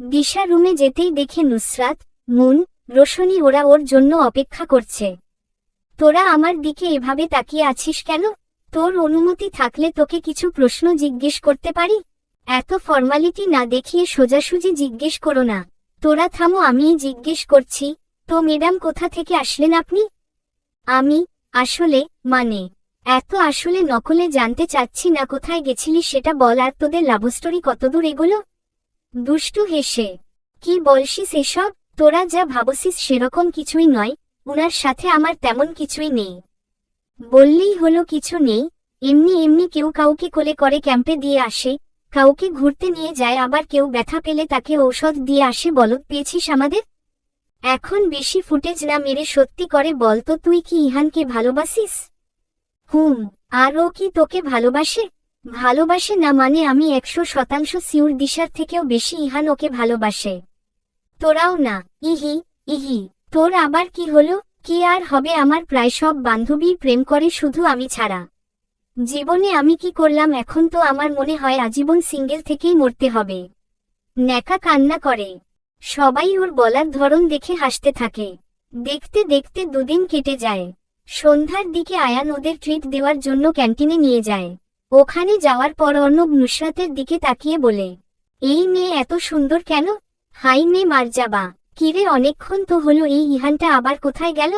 দিশা রুমে যেতেই দেখে নুসরাত, মুন, রোশনি ওরা ওর জন্য অপেক্ষা করছে। তোরা আমার দিকে এভাবে তাকিয়ে আছিস কেন? তোর অনুমতি থাকলে তোকে কিছু প্রশ্ন জিজ্ঞেস করতে পারি? এত ফর্মালিটি না দেখিয়ে সোজাসুজি জিজ্ঞেস করো না। তোরা থামো, আমিই জিজ্ঞেস করছি, তো ম্যাডাম কোথা থেকে আসলেন আপনি? আমি, আসলে মানে এত আসলে নকলে জানতে চাচ্ছি না কোথায় গেছিলি সেটা বল আর তোদের লাভস্টোরি কতদূর এগুলো? দুষ্টু হেসে, কি বলছিস এসব? তোরা যা ভাবছিস সেরকম কিছুই নয়, উনার সাথে আমার তেমন কিছুই নেই। বললেই হলো কিছু নেই, এমনি এমনি কেউ কাউকে কোলে করে ক্যাম্পে দিয়ে আসে, কাউকে ঘুরতে নিয়ে যায়, আবার কেউ ব্যথা পেলে তাকে ঔষধ দিয়ে আসে বলত পেয়েছিস আমাদের? এখন বেশি ফুটেজ না মেরে সত্যি করে বল তো, তুই কি ইহানকে ভালোবাসিস? হুম, আর ও কি তোকে ভালোবাসে? ভালোবাসে না মানে আমি একশো শতাংশ সিউর দিশার থেকেও বেশি ইহান ওকে ভালোবাসে। তোরাও না, ইহি ইহি, তোর আবার কি হলো? কি আর হবে আমার প্রায় সব বান্ধবী প্রেম করে শুধু আমি ছাড়া। জীবনে আমি কি করলাম এখন তো আমার মনে হয় আজীবন সিঙ্গেল থেকেই মরতে হবে। ন্যাকা কান্না করে। সবাই ওর বলার ধরন দেখে হাসতে থাকে। দেখতে দেখতে দুদিন কেটে যায়। সন্ধ্যার দিকে আয়ান ওদের ট্রিট দেওয়ার জন্য ক্যান্টিনে নিয়ে যায়। ওখানে যাওয়ার পর অর্ণব নুসরাতের দিকে তাকিয়ে বলে, এই মেয়ে এত সুন্দর কেন? হাই মেয়ে মারজাবা, কিরে অনেকক্ষণ তো হলো, এই ইহানটা আবার কোথায় গেল?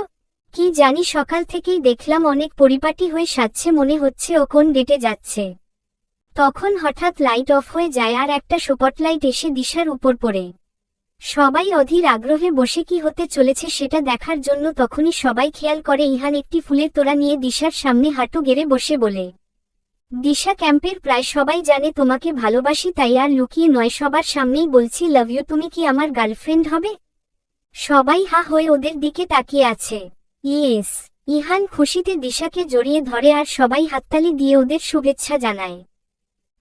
কি জানি সকাল থেকেই দেখলাম অনেক পরিপাটি হয়ে সাজছে, মনে হচ্ছে ও কোন ডেটে যাচ্ছে। তখন হঠাৎ লাইট অফ হয়ে যায় আর একটা সুপটলাইট এসে দিশার উপর পড়ে। সবাই অধীর আগ্রহে বসে কি হতে চলেছে সেটা দেখার জন্য তখনই সবাই খেয়াল করে ইহান একটি ফুলের তোড়া নিয়ে দিশার সামনে হাঁটু গেড়ে বসে বলে দিশা ক্যাম্পের প্রায় সবাই জানে তোমাকে ভালোবাসি, তাই আর লুকিয়ে নয়, সবার সামনেই বলছি লাভ ইউ তুমি কি আমার গার্লফ্রেন্ড হবে? সবাই হা হয়ে ওদের দিকে তাকিয়ে আছে। ইয়েস ইহান খুশিতে দিশাকে জড়িয়ে ধরে আর সবাই হাততালি দিয়ে ওদের শুভেচ্ছা জানায়।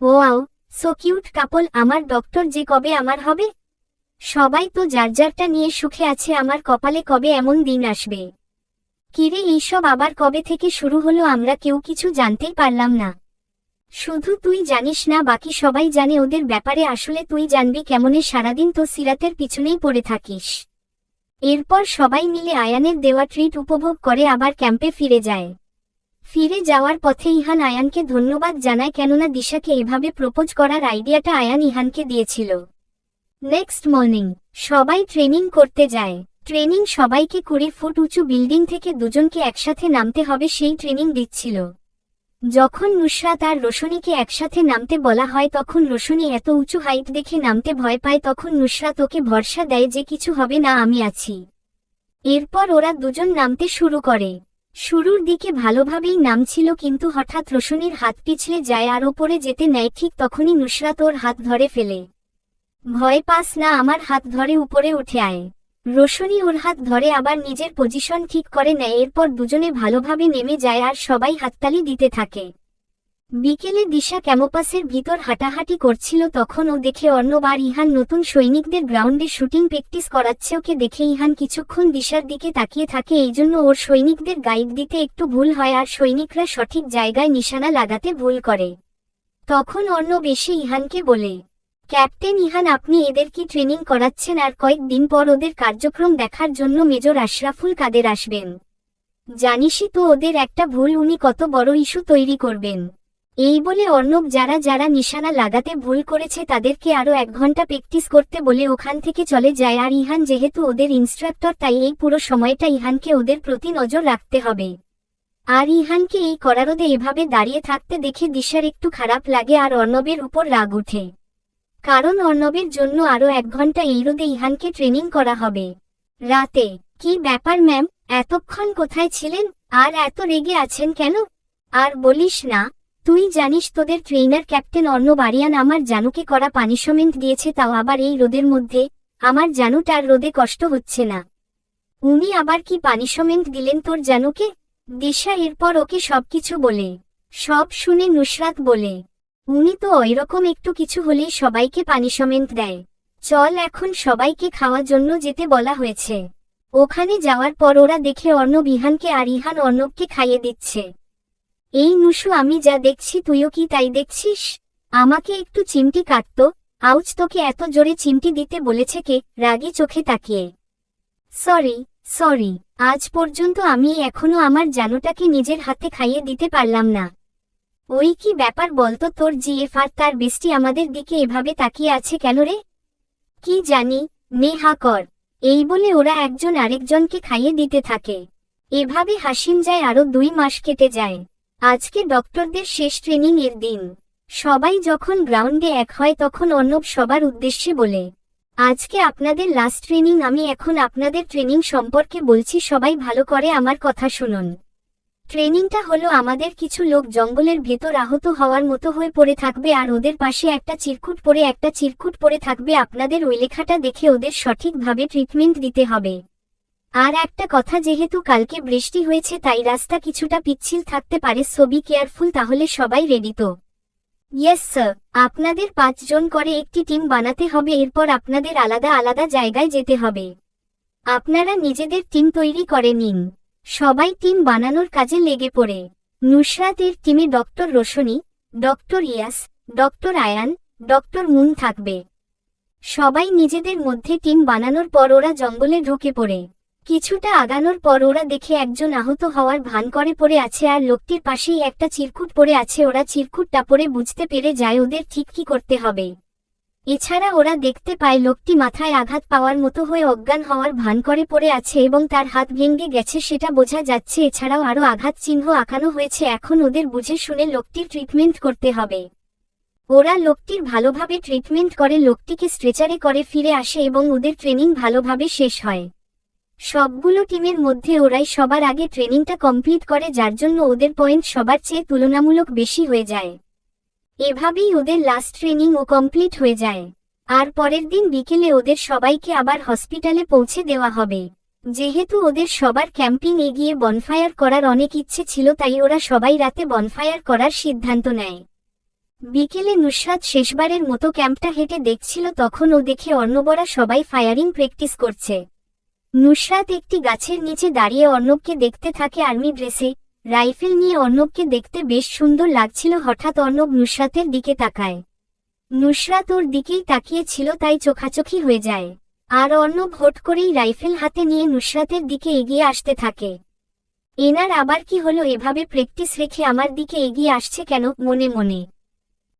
ওয়াও সো কিউট কাপল আমার ডক্টর যে কবে আমার হবে? সবাই তো যার যারটা নিয়ে সুখে আছে, আমার কপালে কবে এমন দিন আসবে? কিরে, এইসব আবার কবে থেকে শুরু হলো, আমরা কেউ কিছু জানতেই পারলাম না। শুধু তুই জানিস না, বাকি সবাই জানে ওদের ব্যাপারে আসলে তুই জানবি কেমনে সারাদিন তো সিরাতের পিছনেই পড়ে থাকিস। এরপর সবাই মিলে আয়ানের দেওয়া ট্রিট উপভোগ করে আবার ক্যাম্পে ফিরে যায়। ফিরে যাওয়ার পথে ইহান আয়ানকে ধন্যবাদ জানায় কেননা দিশাকে এভাবে প্রপোজ করার আইডিয়াটা আয়ান ইহানকে দিয়েছিল। নেক্সট মর্নিং, সবাই ট্রেনিং করতে যায়। ট্রেনিং সবাইকে কুড়ি ফুট উঁচু বিল্ডিং থেকে দুজনকে একসাথে নামতে হবে সেই ট্রেনিং দিচ্ছিল। যখন নুসরাত আর রোশনীকে একসাথে নামতে বলা হয়, তখন রোশনী এত উঁচু হাইট দেখে নামতে ভয় পায়, তখন নুসরাত ওকে ভরসা দেয় যে কিছু হবে না, আমি আছি। এরপর ওরা দুজন নামতে শুরু করে। শুরুর দিকে ভালোভাবেই নামছিল, কিন্তু হঠাৎ রোশনীর হাত পিছলে যায় আর ওপরে যেতে নেয়, ঠিক তখনই নুসরাত ওর হাত ধরে ফেলে। ভয় পাস না, আমার হাত ধরে উপরে উঠে আয়। রোশনী ওর হাত ধরে আবার নিজের পজিশন ঠিক করে নেয়, এরপর দুজনে ভালোভাবে নেমে যায় আর সবাই হাততালি দিতে থাকে। বিকেলে দিশা ক্যাম্পাসের ভিতর হাঁটাহাঁটি করছিল, তখন ও দেখে অন্যবার ইহান নতুন সৈনিকদের গ্রাউন্ডে শুটিং প্র্যাকটিস করাচ্ছে, ওকে দেখে ইহান কিছুক্ষণ দিশার দিকে তাকিয়ে থাকে, এই জন্য ওর সৈনিকদের গাইড দিতে একটু ভুল হয় আর সৈনিকরা সঠিক জায়গায় নিশানা লাগাতে ভুল করে। তখন অন্য বেশি ইহানকে বলে ক্যাপ্টেন ইহান, আপনি এদের কি ট্রেনিং করাচ্ছেন আর কয়েকদিন পর ওদের কার্যক্রম দেখার জন্য মেজর আশরাফুল কাদের আসবেন? জানিসই তো ওদের একটা ভুল, উনি কত বড় ইস্যু তৈরি করবেন। এই বলে অর্ণব যারা যারা নিশানা লাগাতে ভুল করেছে তাদেরকে আরও এক ঘণ্টা প্র্যাকটিস করতে বলে ওখান থেকে চলে যায়। আর ইহান, যেহেতু ওদের ইনস্ট্রাক্টর তাই এই পুরো সময়টা ইহানকে ওদের প্রতি নজর রাখতে হবে। আর ইহানকে এই করারোদে এভাবে দাঁড়িয়ে থাকতে দেখে দিশার একটু খারাপ লাগে আর অর্ণবের উপর রাগ উঠে কারণ অর্ণবের জন্য আরও এক ঘণ্টা এই রোদে ইহানকে ট্রেনিং করা হবে। রাতে, কি ব্যাপার ম্যাম? এতক্ষণ কোথায় ছিলেন? আর এত রেগে আছেন কেন? আর বলিস না, তুই জানিস তোদের ট্রেনার ক্যাপ্টেন অর্ণব আরিয়ান আমার জানুকে করা পানিশমেন্ট দিয়েছে তাও আবার এই রোদের মধ্যে। আমার জানুটার রোদে কষ্ট হচ্ছে না। উনি আবার কি পানিশমেন্ট দিলেন তোর জানুকে? দিশা এরপর ওকে সবকিছু বলে। সব শুনে নুসরাত বলে উনি তো ওইরকম একটু কিছু হলেই সবাইকে পানিশমেন্ট দেয়। চল এখন সবাইকে খাওয়ার জন্য যেতে বলা হয়েছে। ওখানে যাওয়ার পর ওরা দেখে অর্ণব ইহানকে আর ইহান অর্ণবকে খাইয়ে দিচ্ছে। এই নুসু, আমি যা দেখছি তুইও কি তাই দেখছিস? আমাকে একটু চিমটি কাটত, আউচ তোকে এত জোরে চিমটি দিতে বলেছে কে? রাগী চোখে তাকিয়ে। সরি সরি, আজ পর্যন্ত আমি এখনও আমার জানুটাকে নিজের হাতে খাইয়ে দিতে পারলাম না। ওই কি ব্যাপার বলতো তোর জিএফ আর তার বৃষ্টি আমাদের দিকে এভাবে তাকিয়ে আছে কেন রে? কি জানি নে হা কর। এই বলে ওরা একজন আরেকজনকে খাইয়ে দিতে থাকে। এভাবে হাসিম যায় আরও দুই মাস কেটে যায়। আজকে ডক্টরদের শেষ ট্রেনিং এর দিন। সবাই যখন গ্রাউন্ডে এক হয় তখন অর্ণব সবার উদ্দেশ্যে বলে, আজকে আপনাদের লাস্ট ট্রেনিং, আমি এখন আপনাদের ট্রেনিং সম্পর্কে বলছি, সবাই ভালো করে আমার কথা শুনুন। ট্রেনিংটা হলো আমাদের কিছু লোক জঙ্গলের ভেতর আহত হওয়ার মতো হয়ে পড়ে থাকবে আর ওদের পাশে একটা চিরকুট পরে একটা চিরকুট পরে থাকবে। আপনাদের ওই লেখাটা দেখে ওদের সঠিকভাবে ট্রিটমেন্ট দিতে হবে। আর একটা কথা, যেহেতু কালকে বৃষ্টি হয়েছে, তাই রাস্তা কিছুটা পিচ্ছিল থাকতে পারে ছবি কেয়ারফুল তাহলে সবাই রেডি তো। ইয়েস স্যার আপনাদের পাঁচজন করে একটি টিম বানাতে হবে, এরপর আপনাদের আলাদা আলাদা জায়গায় যেতে হবে। আপনারা নিজেদের টিম তৈরি করে নিন। সবাই টিম বানানোর কাজে লেগে পড়ে। নুসরাতের টিমে doctor Roshni, doctor Yash, doctor Ayan, doctor Moon থাকবে। সবাই নিজেদের মধ্যে টিম বানানোর পর ওরা জঙ্গলে ঢুকে পড়ে। কিছুটা আগানোর পর ওরা দেখে একজন আহত হওয়ার ভান করে পড়ে আছে আর লোকটির পাশেই একটা চিরকুট পড়ে আছে। ওরা চিরকুটটা পরে বুঝতে পেরে যায় ওদের ঠিক কি করতে হবে। এছাড়া ওরা দেখতে পায় লোকটি মাথায় আঘাত পাওয়ার মতো হয়ে অজ্ঞান হওয়ার ভান করে পড়ে আছে এবং তার হাত ভেঙে গেছে সেটা বোঝা যাচ্ছে। এছাড়াও আরও আঘাত চিহ্ন আঁকানো হয়েছে। এখন ওদের বুঝে শুনে লোকটির ট্রিটমেন্ট করতে হবে। ওরা লোকটির ভালোভাবে ট্রিটমেন্ট করে, লোকটিকে স্ট্রেচারে করে ফিরে আসে এবং ওদের ট্রেনিং ভালোভাবে শেষ হয়। সবগুলো টিমের মধ্যে ওরাই সবার আগে ট্রেনিংটা কমপ্লিট করে, যার জন্য ওদের পয়েন্ট সবার চেয়ে তুলনামূলক বেশি হয়ে যায়। এভাবেই ওদের লাস্ট ট্রেনিং ও কমপ্লিট হয়ে যায়। আর পরের দিন বিকেলে ওদের সবাইকে আবার হসপিটালে পৌঁছে দেওয়া হবে। যেহেতু ওদের সবার ক্যাম্পিং এগিয়ে বনফায়ার করার অনেক ইচ্ছে ছিল তাই ওরা সবাই রাতে বনফায়ার করার সিদ্ধান্ত নেয়। বিকেলে নুসরাত শেষবারের মতো ক্যাম্পটা হেঁটে দেখছিল তখন ও দেখে অর্ণবরা সবাই ফায়ারিং প্র্যাকটিস করছে। নুসরাত একটি গাছের নিচে দাঁড়িয়ে অর্ণবকে দেখতে থাকে আর্মি ড্রেসে রাইফেল নিয়ে অর্ণবকে দেখতে বেশ সুন্দর লাগছিল হঠাৎ অর্ণব নুসরাতের দিকে তাকায়। নুসরাত ওর দিকেই তাকিয়েছিল তাই চোখাচোখি হয়ে যায়। আর অর্ণব হট করেই রাইফেল হাতে নিয়ে নুসরাতের দিকে এগিয়ে আসতে থাকে। এনার আবার কি হলো এভাবে প্র্যাকটিস রেখে আমার দিকে এগিয়ে আসছে কেন মনে মনে?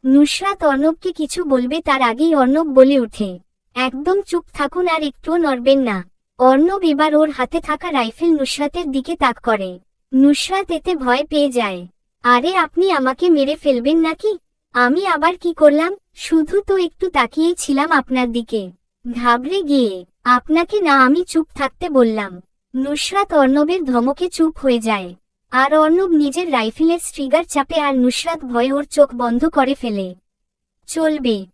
নুসরাত অর্ণবকে কিছু বলবে তার আগেই অর্ণব বলে ওঠে। একদম চুপ থাকুন আর একটুও নড়বেন না। অর্ণব এবার ওর হাতে থাকা রাইফেল নুসরাতের দিকে তাক করে। নুসরাত এতে ভয় পেয়ে যায়। আরে, আপনি আমাকে মেরে ফেলবেন নাকি? আমি আবার কি করলাম? শুধু তো একটু তাকিয়েই ছিলাম আপনার দিকে। ঘাবড়ে গিয়ে আপনাকে না আমি চুপ থাকতে বললাম। নুসরাত অর্ণবের ধমকে চুপ হয়ে যায়। আর অর্ণব নিজের রাইফেলের স্ট্রিগার চাপে আর নুসরাত ভয়ে ওর চোখ বন্ধ করে ফেলে। চলবে।